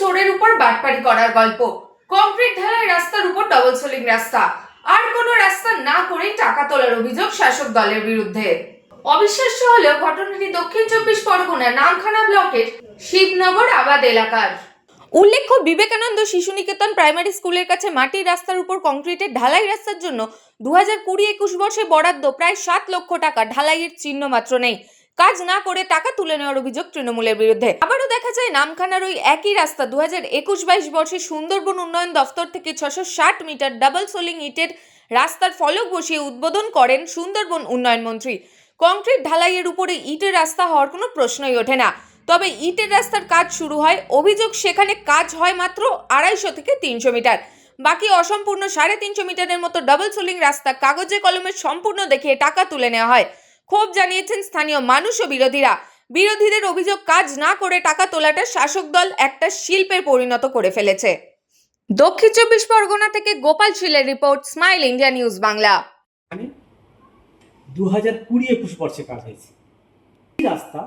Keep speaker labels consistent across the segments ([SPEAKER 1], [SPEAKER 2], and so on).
[SPEAKER 1] চোরের উপর বাটপারি করার গল্প। কংক্রিট ঢালাই রাস্তার উপর ডবল সোলিং রাস্তা। আর কোনো রাস্তা না করেই টাকা তোলার অভিযোগ শাসক দলের বিরুদ্ধে। অবিশ্বাস্য হলেও ঘটনাটি দক্ষিণ চব্বিশ পরগনার নামখানা ব্লকের শিবনগর আবাদ এলাকার। উল্লেখ্য, বিবেকানন্দ শিশু নিকেতন প্রাইমারি স্কুলের কাছে মাটির রাস্তার উপর কংক্রিটের ঢালাই রাস্তার জন্য দু হাজার কুড়ি একুশ বর্ষে বরাদ্দ প্রায় সাত লক্ষ টাকা। ঢালাইয়ের চিহ্ন মাত্র নেই। কাজ না করে টাকা তুলে নেওয়ার অভিযোগ তৃণমূলের বিরুদ্ধে। আবারও দেখা যায়, নামখানার ওই একই রাস্তা দু হাজার একুশ বাইশ বর্ষে সুন্দরবন উন্নয়ন দফতর থেকে ছশো ষাট মিটার ডাবল সোলিং ইটের রাস্তার ফলক বসিয়ে উদ্বোধন করেন সুন্দরবন উন্নয়ন মন্ত্রী। কংক্রিট ঢালাইয়ের উপরে ইটের রাস্তা হওয়ার কোনো প্রশ্নই ওঠে না। তবে ইটের রাস্তার কাজ শুরু হয়, অভিযোগ সেখানে কাজ হয় মাত্র আড়াইশো থেকে তিনশো মিটার। বাকি অসম্পূর্ণ সাড়ে তিনশো মিটারের মতো ডাবল সোলিং রাস্তা কাগজে কলমে সম্পূর্ণ দেখিয়ে টাকা তুলে নেওয়া হয়। ক্ষোভ জানিয়েছেন স্থানীয় মানুষ ও বিরোধীরা। বিরোধীদের অভিযোগ, কাজ না করে টাকা তোলাটা শাসক দল একটা শিল্পের পরিণত করে ফেলেছে। দক্ষিণ চব্বিশ পরগনা থেকে গোপাল শীলের রিপোর্ট, স্মাইল ইন্ডিয়া নিউজ বাংলা।
[SPEAKER 2] মানে দু হাজার কুড়ি একুশ বর্ষে কাজ হয়েছে। রাস্তা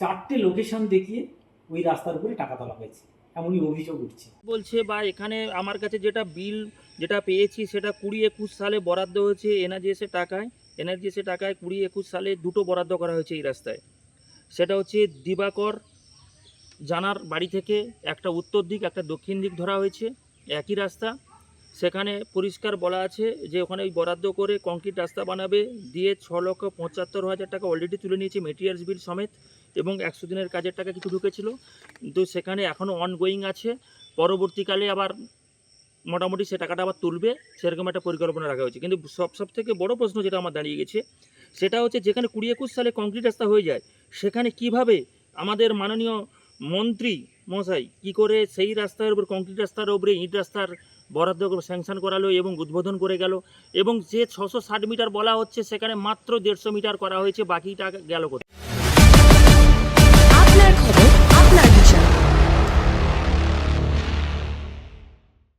[SPEAKER 2] চারটে লোকেশন দেখিয়ে ওই রাস্তার উপরে টাকা তোলা হয়েছে। এমনই অভিযোগ উঠছে।
[SPEAKER 3] বলছে বা এখানে আমার কাছে যেটা বিল যেটা পেয়েছি সেটা কুড়ি একুশ সালে বরাদ্দ হয়েছে এনআরজিএসে টাকায় এনআরজিএসে টাকায় কুড়ি একুশ সালে দুটো বরাদ্দ করা হয়েছে এই রাস্তায়। সেটা হচ্ছে দিবাকর জানার বাড়ি থেকে একটা উত্তর দিক, একটা দক্ষিণ দিক ধরা হয়েছে। একই রাস্তা সেখানে পরিষ্কার বলা আছে যে ওখানে ওই বরাদ্দ করে কংক্রিট রাস্তা বানাবে, দিয়ে ছ লক্ষ পঁচাত্তর হাজার টাকা অলরেডি তুলে নিয়েছে মেটেরিয়ালস বিল সমেত, এবং একশো দিনের কাজের টাকা কিছু ঢুকেছিল। কিন্তু সেখানে এখনও অনগোয়িং আছে। পরবর্তীকালে আবার মোটামুটি সে টাকাটা আবার তুলবে, সেরকম একটা পরিকল্পনা রাখা হয়েছে। কিন্তু সব সব থেকে বড় প্রশ্ন যেটা আমার দাঁড়িয়ে গেছে, সেটা হচ্ছে যেখানে কুড়ি একুশ সালে কংক্রিট রাস্তা হয়ে যায়, সেখানে কীভাবে আমাদের মাননীয় মন্ত্রী মশাই কি করে সেই রাস্তার উপর কংক্রিট রাস্তার উপরে ইট রাস্তার বরাদ্দ স্যাংশন করালো এবং উদ্বোধন করে গেল? এবং যে ছশো ষাট মিটার বলা হচ্ছে, সেখানে মাত্র দেড়শো মিটার করা হয়েছে, বাকিটা গেল কোথায়?